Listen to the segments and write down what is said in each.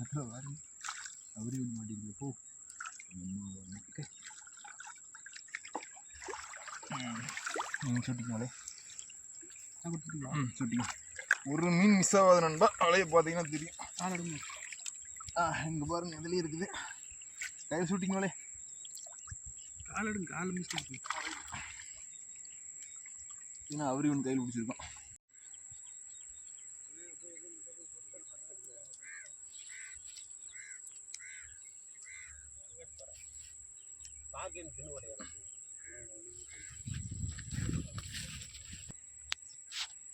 அப்புறம் பாருங்க அவரி ஒன்று மாட்டேங்குது போ. அம்மா வந்துட்டு. நீங்கள் சுட்டிங்களே ம் சுட்டிங்க ஒரு மீன் மிஸ் ஆகாது நண்பா அலைய பார்த்தீங்கன்னா தெரியும். ஆ இங்கே பாருங்க இதுலேயே இருக்குது. கையில் சுட்டிங்களே கால் எடுங்க கால் மிஸ் ஏன்னா அவரி ஒன்று கையில் பிடிச்சிருக்கோம்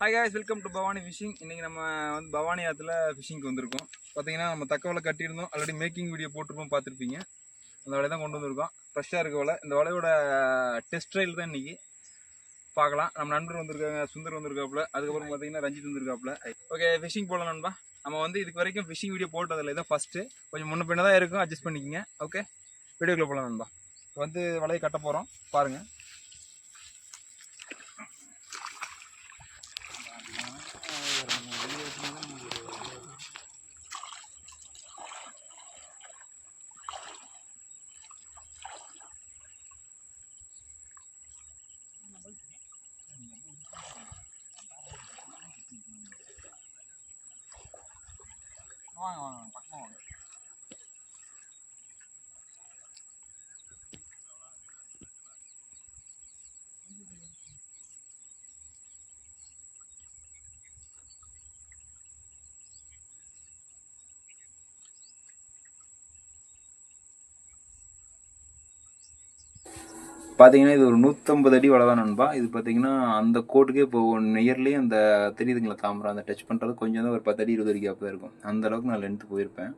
hi guys welcome to Bhavani fishing இன்றைக்கி நம்ம வந்து பவானி ஆற்றுல ஃபிஷிங்க்கு வந்திருக்கோம். பார்த்தீங்கன்னா நம்ம தக்கவலை கட்டியிருந்தோம். ஆல்ரெடி மேக்கிங் வீடியோ போட்டிருப்போம் பார்த்துருப்பீங்க. அந்த வலையை தான் கொண்டு வந்திருக்கோம். ஃப்ரெஷ்ஷாக இருக்க வலை. இந்த வலையோட டெஸ்ட் ட்ரையல் தான் இன்றைக்கி பார்க்கலாம். நம்ம நண்பர் வந்திருக்காங்க சுந்தர் வந்திருக்காப்புல. அதுக்கப்புறம் பார்த்தீங்கன்னா ரஞ்சித் வந்திருக்காப்புல. ஓகே ஃபிஷிங் போகலாம் நண்பா. நம்ம வந்து இதுக்கு வரைக்கும் ஃபிஷிங் வீடியோ போட்டதில்லை. இதான் ஃபஸ்ட்டு கொஞ்சம் முன்ன பின்ன தான் இருக்கும். அட்ஜஸ்ட் பண்ணிக்கங்க. ஓகே வீடியோக்குள்ளே போகலாம் நண்பா. வந்து வலையை கட்ட போகிறோம் பாருங்கள் பார்த்தீங்கன்னா இது ஒரு நூற்றம்பது அடி வலை நண்பா. இது பார்த்தீங்கன்னா அந்த கோட்டுக்கே இப்போ நியர்லி அந்த தெரியுதுங்களா தாமரை அந்த டச் பண்ணுறது கொஞ்சம் தான் ஒரு பத்து அடி இருபது அடிக்கு தான் இருக்கும். அந்த அளவுக்கு நான் லென்த்து போயிருப்பேன்.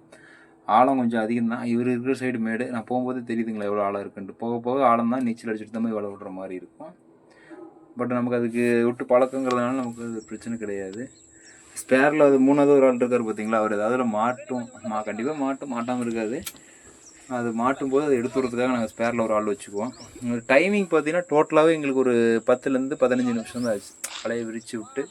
ஆழம் கொஞ்சம் அதிகம் தான். இவர் இருக்கிற சைடு மேடு நான் போகும்போது தெரியுதுங்களா எவ்வளோ ஆழம் இருக்குன்ட்டு. போக போக ஆழம் தான் நீச்சல் அடிச்சுட்டு தான் போய் வலை விடுற மாதிரி இருக்கும். பட் நமக்கு அதுக்கு விட்டு பழக்கங்கிறதுனால நமக்கு அது பிரச்சனை கிடையாது. ஸ்பேரில் அது மூணாவது ஒரு ஆள் இருக்கார் பார்த்தீங்களா அவர் ஏதாவது மாட்டும் மா கண்டிப்பாக மாட்டும் மாட்டாமல் இருக்காது. அது மாட்டும் போது அதை எடுத்து நாங்கள் ஸ்பேரில் ஒரு ஆள் வச்சுக்குவோம். டைமிங் பார்த்தீங்கன்னா டோட்டலாகவே எங்களுக்கு ஒரு பத்துலேருந்து பதினஞ்சு நிமிஷம் தான் ஆச்சு. கலையை விரித்து விட்டு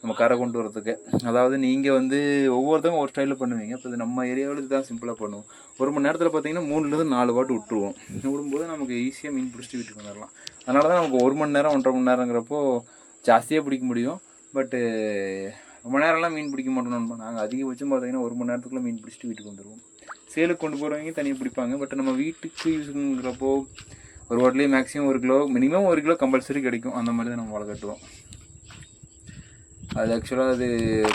நம்ம கரை கொண்டு வரதுக்கு அதாவது நீங்கள் வந்து ஒவ்வொருத்தவங்க ஒரு ஸ்டைலில் பண்ணுவீங்க. இப்போ இது நம்ம ஏரியாவில் இதுதான் சிம்பிளாக பண்ணுவோம். ஒரு மணி நேரத்தில் பார்த்தீங்கன்னா மூணுலேருந்து நாலு வாட்டு விட்டுருவோம். விடும்போது நமக்கு ஈஸியாக மீன் பிடிச்சிட்டு வீட்டுக்கு வந்துடலாம் அதனால தான் நமக்கு ஒரு மணி நேரம் ஒன்றரை மணி நேரங்கிறப்போ ஜாஸ்தியாக பிடிக்க முடியும். பட்டு ரொம்ப நேரம்லாம் மீன் பிடிக்க மாட்டோம் நாங்கள் அதிகபட்சம் பார்த்தீங்கன்னா ஒரு மணி நேரத்துக்குள்ளே மீன் பிடிச்சிட்டு வீட்டுக்கு வந்துடுவோம் சேலுக்கு கொண்டு போகிறவங்க தனியாக பிடிப்பாங்க. பட் நம்ம வீட்டுக்கு யூஸ்ங்கிறப்போ ஒரு வாட்டிலேயே மேக்ஸிமம் ஒரு கிலோ மினிமம் ஒரு கிலோ கம்பல்சரி கிடைக்கும். அந்த மாதிரி தான் நம்ம வலை கட்டுவோம் அது ஆக்சுவலாக அது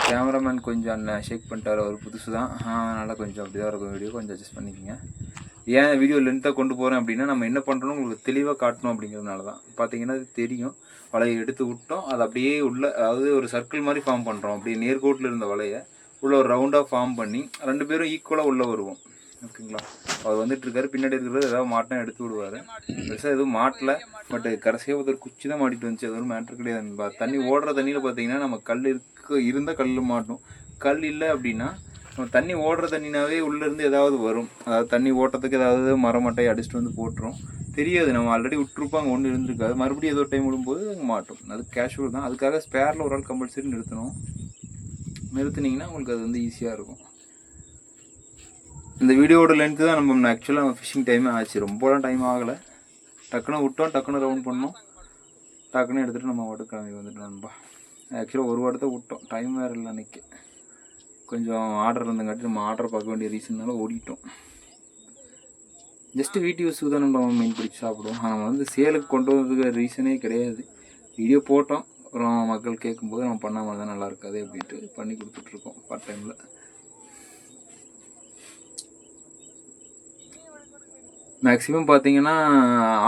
கேமராமேன் கொஞ்சம் அண்ணன் ஷேக் பண்ணிட்டார். அவர் புதுசு தான். அதனால் கொஞ்சம் அப்படி தான் இருக்கும் வீடியோ கொஞ்சம் அட்ஜஸ்ட் பண்ணிக்கோங்க. ஏன் வீடியோ லென்த்தாக கொண்டு போகிறேன் அப்படின்னா நம்ம என்ன பண்ணுறோம் உங்களுக்கு தெளிவாக காட்டணும் அப்படிங்கிறதுனால தான். பார்த்தீங்கன்னா அது தெரியும். வலையை எடுத்து விட்டோம். அது அப்படியே உள்ள அதாவது ஒரு சர்க்கிள் மாதிரி ஃபார்ம் பண்ணுறோம் அப்படியே நேர்கோட்டில் இருந்த வலையை உள்ள ஒரு ரவுண்டாக ஃபார்ம் பண்ணி ரெண்டு பேரும் ஈக்குவலாக உள்ளே வருவோம். ஓகேங்களா? அவர் வந்துட்டு இருக்காரு பின்னாடி இருக்கிறது ஏதாவது மாட்டினா எடுத்து விடுவார். பெருசாக எதுவும் மாட்டல. பட் கடைசியாக ஒருத்தர் குச்சி தான் மாட்டிட்டு வந்துச்சு. அது ஒரு மேட்ரு கிடையாது. தண்ணி ஓடுற தண்ணியில் பார்த்தீங்கன்னா நம்ம கல் இருக்க இருந்தால் கல் மாட்டோம் கல் இல்லை அப்படின்னா நம்ம தண்ணி ஓடுற தண்ணினாவே உள்ளேருந்து ஏதாவது வரும். அதாவது தண்ணி ஓட்டத்துக்கு ஏதாவது மரமட்டை அடிச்சுட்டு வந்து போட்டுரும். தெரியாது. நம்ம ஆல்ரெடி விட்டுருப்பாங்க. ஒன்று இருந்திருக்காது. மறுபடியும் ஏதோ டைம் விடும்போது அங்கே மாட்டும். அது கேஷுவல் தான். அதுக்காக ஸ்பேரில் ஒரு ஆள் கம்பல்சரி நிறுத்தணும். நிறுத்துனீங்கன்னா உங்களுக்கு அது வந்து ஈஸியாக இருக்கும். இந்த வீடியோவோட லென்த்து தான் நம்ம ஆக்சுவலாக ஃபிஷிங் டைமே ஆச்சு. ரொம்பலாம் டைம் ஆகலை. டக்குன்னு விட்டோம் டக்குன்னு ரவுண்ட் பண்ணோம். டக்குன்னு எடுத்துகிட்டு நம்ம வாட்டு கிளம்பி வந்துட்டோம் நண்பா. ஆக்சுவலாக ஒரு வாரத்தை விட்டோம். டைம் வேறு இல்லை அன்றைக்கி கொஞ்சம் ஆர்டர் இருந்தங்காட்டி நம்ம ஆர்டர் பார்க்க வேண்டிய ரீசன்னால ஓடிட்டோம். ஜஸ்ட்டு வீட்டு யூஸுக்கு தான் நம்ம மீன் பிடிச்சி சாப்பிடுவோம். நம்ம வந்து சேலுக்கு கொண்டு வந்ததுக்கு ரீசனே கிடையாது. வீடியோ போட்டோம். அப்புறம் மக்கள் கேட்கும்போது நம்ம பண்ணாமல் தான் நல்லா இருக்காது அப்படின்ட்டு பண்ணி கொடுத்துட்ருக்கோம் பார்ட் டைமில் மேக்ஸிமம் பார்த்தீங்கன்னா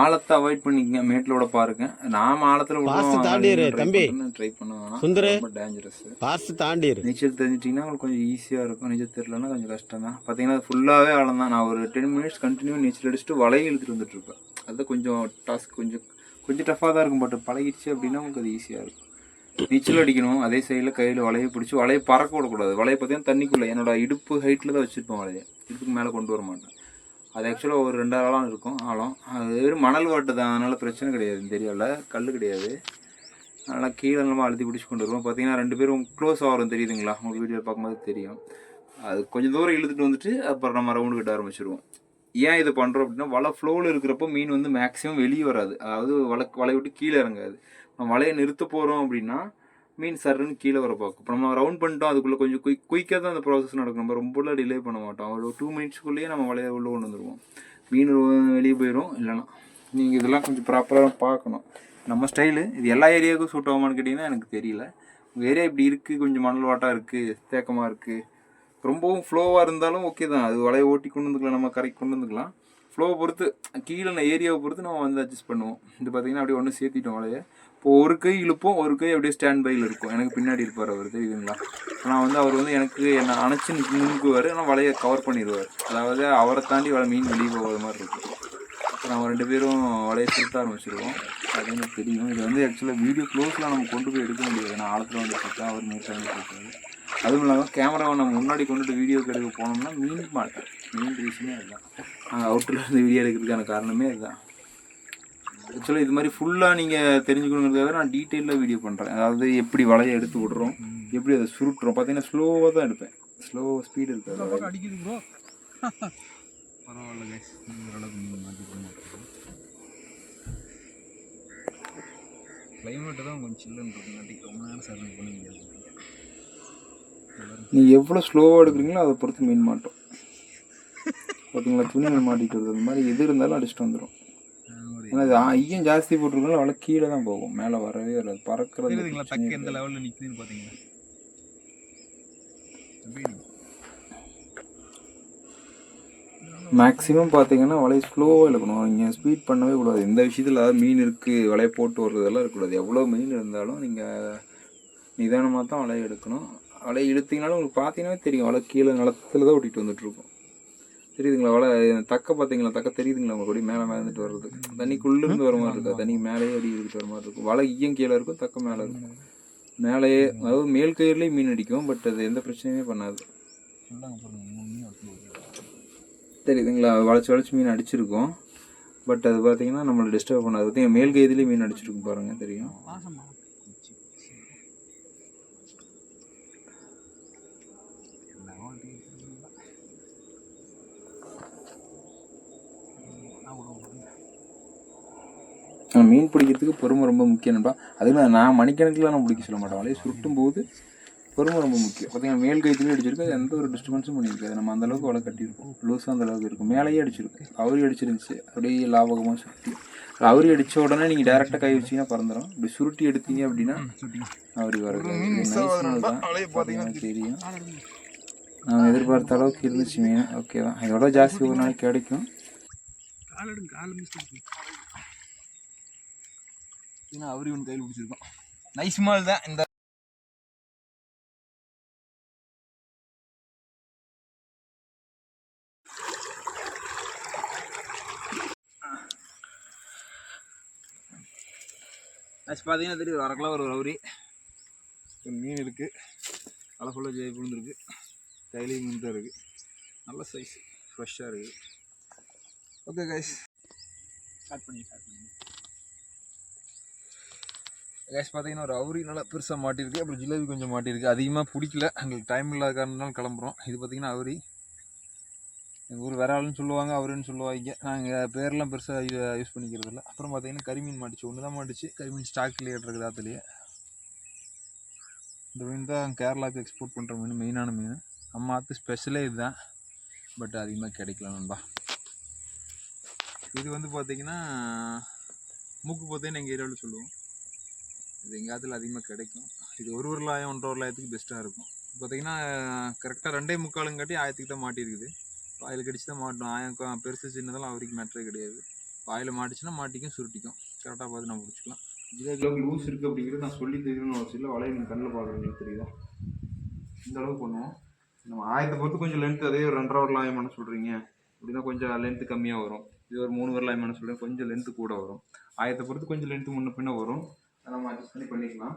ஆழத்தை அவாய்ட் பண்ணிக்கங்க மேட்டிலோட பாருங்க. நாம ஆழத்துல Fast தாண்டிரு, தம்பி. ட்ரை பண்ணுவேன் சுந்தரு. ரொம்ப டேஞ்சரஸ் பார்த்து தாண்டிரு நீச்சல் தெரிஞ்சிட்டிங்கன்னா உங்களுக்கு கொஞ்சம் ஈஸியாக இருக்கும். நீச்சல் தெரியலன்னா கொஞ்சம் கஷ்டம் தான் பார்த்தீங்கன்னா ஃபுல்லாகவே ஆழம் தான் நான் ஒரு டென் மினிட்ஸ் கண்டினியூ நீச்சல் அடிச்சுட்டு வலையை இழுத்துட்டு வந்துட்டு இருப்பேன். அது கொஞ்சம் டாஸ்க் கொஞ்சம் கொஞ்சம் டஃப்பாக தான் இருக்கும். பட் பழகிடுச்சு அப்படின்னா உங்களுக்கு அது ஈஸியாக இருக்கும். நீச்சல் அடிக்கணும். அதே சைடில் கையில் வலையை பிடிச்சி வலையை பறக்க விடக்கூடாது. வலையை பார்த்தீங்கன்னா தண்ணிக்குள்ளே. என்னோட இடுப்பு ஹைட்டில் தான் வச்சுருப்பேன் வலையை. இடுப்புக்கு மேலே கொண்டு வர மாட்டேன். அது ஆக்சுவலாக ஒரு ரெண்டாயிரம் ஆழம் இருக்கும் ஆழம். அது வெறும் மணல் வாட்டு தான் அதனால் பிரச்சனை கிடையாது தெரியல. கல் கிடையாது. அதனால் கீழே நம்ம அழுத்தி பிடிச்சி கொண்டு வருவோம். பார்த்தீங்கன்னா ரெண்டு பேரும் க்ளோஸ் ஆகிறோம் தெரியுதுங்களா? உங்களுக்கு வீடியோ பார்க்கும்போது தெரியும். அது கொஞ்சம் தூரம் இழுத்துட்டு வந்துட்டு அப்புறம் நம்ம ரவுண்டு கட்ட ஆரம்பிச்சிருவோம். ஏன் இது பண்ணுறோம் அப்படின்னா வலை ஃப்ளோவில் இருக்கிறப்போ மீன் வந்து மேக்ஸிமம் வெளியே வராது. அதாவது வலை வலை விட்டு கீழே இறங்காது. நம்ம வலையை நிறுத்த போகிறோம் அப்படின்னா மீன் சர்ன்னு கீழே வர பார்க்கும். இப்போ நம்ம ரவுண்ட் பண்ணிட்டோம் அதுக்குள்ளே கொஞ்சம் குயிக் குயிக்காக தான் அந்த ப்ராசஸ் நடக்கும். நம்ம ரொம்பலாம் டிலே பண்ண மாட்டோம். ஒரு டூ மினிட்ஸ்க்குள்ளேயே நம்ம வலையை உள்ளே கொண்டு வந்துடுவோம் மீன் வெளியே போயிடும் இல்லைன்னா. நீங்கள் இதெல்லாம் கொஞ்சம் ப்ராப்பராக பார்க்கணும். நம்ம ஸ்டைலு இது எல்லா ஏரியாவுக்கும் சூட் ஆகுமான்னு கேட்டிங்கன்னா எனக்கு தெரியல. உங்கள் ஏரியா இப்படி இருக்குது கொஞ்சம் மணல் வாட்டாக இருக்குது தேக்கமாக இருக்குது ரொம்பவும் ஃப்ளோவாக இருந்தாலும் ஓகே தான். அது வலையை ஓட்டி கொண்டு வந்துக்கலாம் நம்ம கரைக்கு கொண்டு வந்துக்கலாம். ஃப்ளோவை பொறுத்து கீழே ஏரியாவை பொறுத்து நம்ம வந்து அட்ஜஸ்ட் பண்ணுவோம். இது பார்த்தீங்கன்னா அப்படியே ஒன்று சேர்த்திட்டோம் வலையை. இப்போ ஒரு கை இழுப்போம் ஒரு கை அப்படியே ஸ்டாண்ட் பையில் இருக்கும். எனக்கு பின்னாடி இருப்பார் அவர் தெரியுதுங்களா? ஆனால் வந்து அவர் வந்து எனக்கு என்னை அணைச்சி நின்றுக்குவார் ஆனால் வலையை கவர் பண்ணிடுவார். அதாவது அவரை தாண்டி வலை மீன் வெளியே போகிற மாதிரி இருக்கும். இப்போ நம்ம ரெண்டு பேரும் வலையை சுருட்ட ஆரம்பிச்சிருவோம். அது எனக்கு தெரியும். இது வந்து ஆக்சுவலாக வீடியோ க்ளோஸில் நம்ம கொண்டு போய் எடுக்க முடியாது. நான் ஆழத்தில் வந்து பார்த்தா அவர் நீட்டாக போட்டாரு. அதுவும் இல்லாமல் கேமராவை நம்ம முன்னாடி கொண்டுட்டு வீடியோ எடுக்க போனோம்னா மீன் மாட்டேன். மீன் ரீசனே அதுதான். நாங்கள் அவுட்டரில் இருந்து வீடியோ எடுக்கிறதுக்கான காரணமே அதுதான். ஆக்சுவலாக இது மாதிரி ஃபுல்லாக நீங்கள் தெரிஞ்சுக்கணுங்கிறதுக்காக நான் டீட்டெயிலாக வீடியோ பண்ணுறேன் அதாவது எப்படி வலையை எடுத்து விடுறோம் எப்படி அதை சுருட்டுறோம். பார்த்தீங்கன்னா ஸ்லோவாக தான் எடுப்பேன். ஸ்லோ ஸ்பீடு இருக்காது. அடிக்குது ப்ரோ பரவாயில்ல கைஸ் கிளைமேட்டு தான் கொஞ்சம் சில்லுன்னு இருக்குங்காட்டி ரொம்ப நேரம் சர்வை பண்ண முடியாது. நீங்கள் எவ்வளோ ஸ்லோவாக எடுக்கிறீங்களோ அதை பொறுத்து மீன் மாட்டோம். பார்த்தீங்களா துணிகள் மாட்டிட்டு வருது அந்த மாதிரி எது இருந்தாலும் அடிச்சுட்டு வந்துடும் ஏன்னா இது ஐயம் ஜாஸ்தி போட்டிருக்கனால வலை கீழே தான் போகும். மேலே வரவே வராது. பறக்கிறது தக்க எந்த லெவலில் நிற்குதுன்னு பார்த்தீங்களா மேக்ஸிமம் பார்த்தீங்கன்னா வலையை ஸ்லோவாக இழுக்கணும். நீங்கள் ஸ்பீட் பண்ணவே கூடாது. எந்த விஷயத்தில் அதாவது மீன் இருக்குது வலையை போட்டு வர்றதெல்லாம் இருக்கக்கூடாது. எவ்வளோ மீன் இருந்தாலும் நீங்கள் நிதானமாக தான் வலையை எடுக்கணும். வலையை இழுத்தீங்கனாலும் உங்களுக்கு பார்த்தீங்கன்னா தெரியும். வலை கீழே நிலத்துல தான் ஓட்டிகிட்டு வந்துட்டுருக்கும் தெரியுதுங்களா? வலை தக்க பார்த்தீங்களா? தக்க தெரியுதுங்களா? உங்களுக்கு அப்படியே மேலே மேலேந்துட்டு வர்றது தண்ணிக்குள்ளே இருந்து வர மாதிரி இருக்கா தண்ணி மேலேயே அடி எடுத்துட்டு வர மாதிரி இருக்கும். வலை ஈயம் கீழே இருக்கும் தக்க மேலே இருக்கும். மேலேயே அதாவது மேல் கயிறுலேயே மீன் அடிக்கும் பட் அது எந்த பிரச்சனையுமே பண்ணாது. தெரியுதுங்களா? வளைச்சி வளைச்சி மீன் அடிச்சிருக்கோம். பட் அது பார்த்தீங்கன்னா நம்மளை டிஸ்டர்ப் பண்ணாது. பார்த்தீங்கன்னா மேல் கைதுலேயே மீன் அடிச்சிருக்கும் பாருங்க தெரியும். ஆனா, மீன் பிடிக்கிறதுக்கு பொறுமை ரொம்ப முக்கியம் நண்பா. அதே மாதிரி நான் மணிக்கணக்கில் நான் பிடிக்க சொல்ல மாட்டேன். வலையை சுருட்டும் போது பொறுமை ரொம்ப முக்கியம். பார்த்தீங்கன்னா மேல் கைத்துலேயே அடிச்சிருக்கு அது எந்த ஒரு டிஸ்டர்பன்ஸும் பண்ணியிருக்காது. நம்ம அந்த அளவுக்கு வலை கட்டியிருப்போம். லூஸாக அந்த அளவுக்கு இருக்கும். மேலேயே அடிச்சிருக்கு அவரி அடிச்சிருந்துச்சு. அப்படியே லாபகமாக சுருட்டி. அவரி அடித்த உடனே நீங்கள் டேரெக்டாக கை வச்சீங்கன்னா பறந்துடும் இப்படி சுருட்டி எடுத்தீங்க அப்படின்னா அவரி வராது. தான். தெரியும். நான் எதிர்பார்த்த அளவுக்கு இருந்துச்சு மீன். ஓகே தான் இதோட ஜாஸ்தி ஒரு நாளைக்கு கிடைக்கும். கால் எடுங்க கால் ஏன்னா அவரி ஒன்று கையில் பிடிச்சிருக்கோம். நைஸ் மால் தான். இந்த நெக்ஸ்ட் பார்த்தீங்கன்னா தெரியுது ஒரு அரை கிலோ ஒரு ரவுரி ஒரு மீன் இருக்குது அலை ஃபுல்லாக ஜெய் விழுந்துருக்கு. கையிலையும் மீன் தான் இருக்குது நல்ல சைஸ் ஃப்ரெஷ்ஷாக இருக்குது ஓகே கைஸ் ஸ்டார்ட் பண்ணி ஸ்டார்ட் பண்ணி. கேஷ் பார்த்தீங்கன்னா ஒரு அவுரி நல்லா பெருசாக மாட்டியிருக்கு. அப்புறம் ஜிலேபி கொஞ்சம் மாட்டியிருக்கு. அதிகமாக பிடிக்கல. எங்களுக்கு டைம் இல்லாத காரணத்தினால கிளம்புறோம். இது பார்த்தீங்கன்னா அவுரி. எங்கள் ஊர் விரால்னு சொல்லுவாங்க அவருன்னு சொல்லுவாங்க. நாங்கள் பேர்லாம் பெருசாக யூஸ் பண்ணிக்கிறது இல்லை அப்புறம் பார்த்தீங்கன்னா கரிமீன் மாட்டிச்சு. ஒன்று தான் மாட்டிச்சு. கரிமீன் ஸ்டாக்லேயே இருக்குது ஆற்றுலையே இந்த மீன் தான் கேரளாவுக்கு எக்ஸ்போர்ட் பண்ணுற மீன் மெயினான மீன். நம்ம ஆற்று ஸ்பெஷலே இதுதான். பட் அதிகமாக கிடைக்கல நண்பா. இது வந்து பார்த்தீங்கன்னா மூக்கு போத்தேன்னு எங்கள் ஏரியாவில் சொல்லுவோம். இது எங்கள் ஆற்றுல அதிகமாக கிடைக்கும். இது ஒரு ஒரு லாயம் ஒன்றரை ஒரு லாயத்துக்கு பெஸ்ட்டாக இருக்கும். பார்த்தீங்கன்னா கரெக்டாக ரெண்டே முக்காலுங்காட்டி ஆயிரத்துக்கு தான் மாட்டியிருக்குது. பாயில் கடிச்சு தான் மாட்டோம் ஆயம் பெருசு சின்னதெல்லாம் அவருக்கு மேட்ரே கிடையாது. பாயில் மாட்டிச்சுன்னா மாட்டிக்கும் சுருட்டிக்கும். கரெக்டாக பார்த்து நம்ம பிடிச்சிக்கலாம் ஜிலேபி லூஸ் இருக்குது அப்படிங்கிறது நான் சொல்லி தெரியணும்னு அவசியம் இல்லை வலையை நீங்கள் கண்ணில் பார்க்குறீங்க தெரியுதா? இந்த அளவுக்கு பண்ணுவோம். நம்ம ஆயத்தை பொறுத்து கொஞ்சம் லென்த் அதே ஒரு ரெண்டரை ஒரு லாயம் பண்ண சொல்கிறீங்க அப்படின்னா கொஞ்சம் லென்த்து கம்மியாக வரும். இது ஒரு மூணு வரலாம் என்ன பண்ண சொல்கிறேன் கொஞ்சம் லென்த்து கூட வரும். ஆயத்தை பொறுத்து கொஞ்சம் லென்த்து முன்ன பின்ன வரும். அதை நம்ம அட்ஜஸ்ட் பண்ணி பண்ணிக்கலாம்.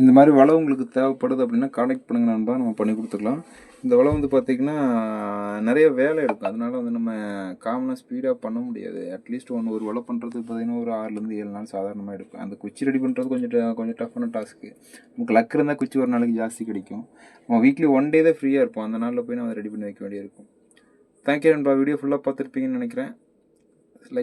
இந்த மாதிரி வலை உங்களுக்கு தேவைப்படுது அப்படின்னா கான்டாக்ட் பண்ணுங்க நண்பா. நம்ம பண்ணி கொடுத்துக்கலாம். இந்த வலை வந்து பார்த்திங்கன்னா நிறைய வேலை எடுக்கும் அதனால வந்து நம்ம காமனாக ஸ்பீடாக பண்ண முடியாது. அட்லீஸ்ட் ஒன்று ஒரு வலை பண்ணுறதுக்கு பார்த்திங்கன்னா ஒரு ஆறுலேருந்து ஏழு நாள் சாதாரணமாக எடுக்கும். அந்த குச்சி ரெடி பண்ணுறது கொஞ்சம் கொஞ்சம் டஃப்பான டாஸ்க்கு நமக்கு லக் இருந்தால் குச்சி ஒரு நாளைக்கு ஜாஸ்தி கிடைக்கும். நம்ம வீக்லி ஒன் டே தான் ஃப்ரீயாக இருப்போம். அந்த நாளில் போய் நம்ம ரெடி பண்ணி வைக்க வேண்டியிருக்கும் தேங்க்யூ நண்பா வீடியோ ஃபுல்லாக பார்த்துருப்பீங்கன்னு நினைக்கிறேன்.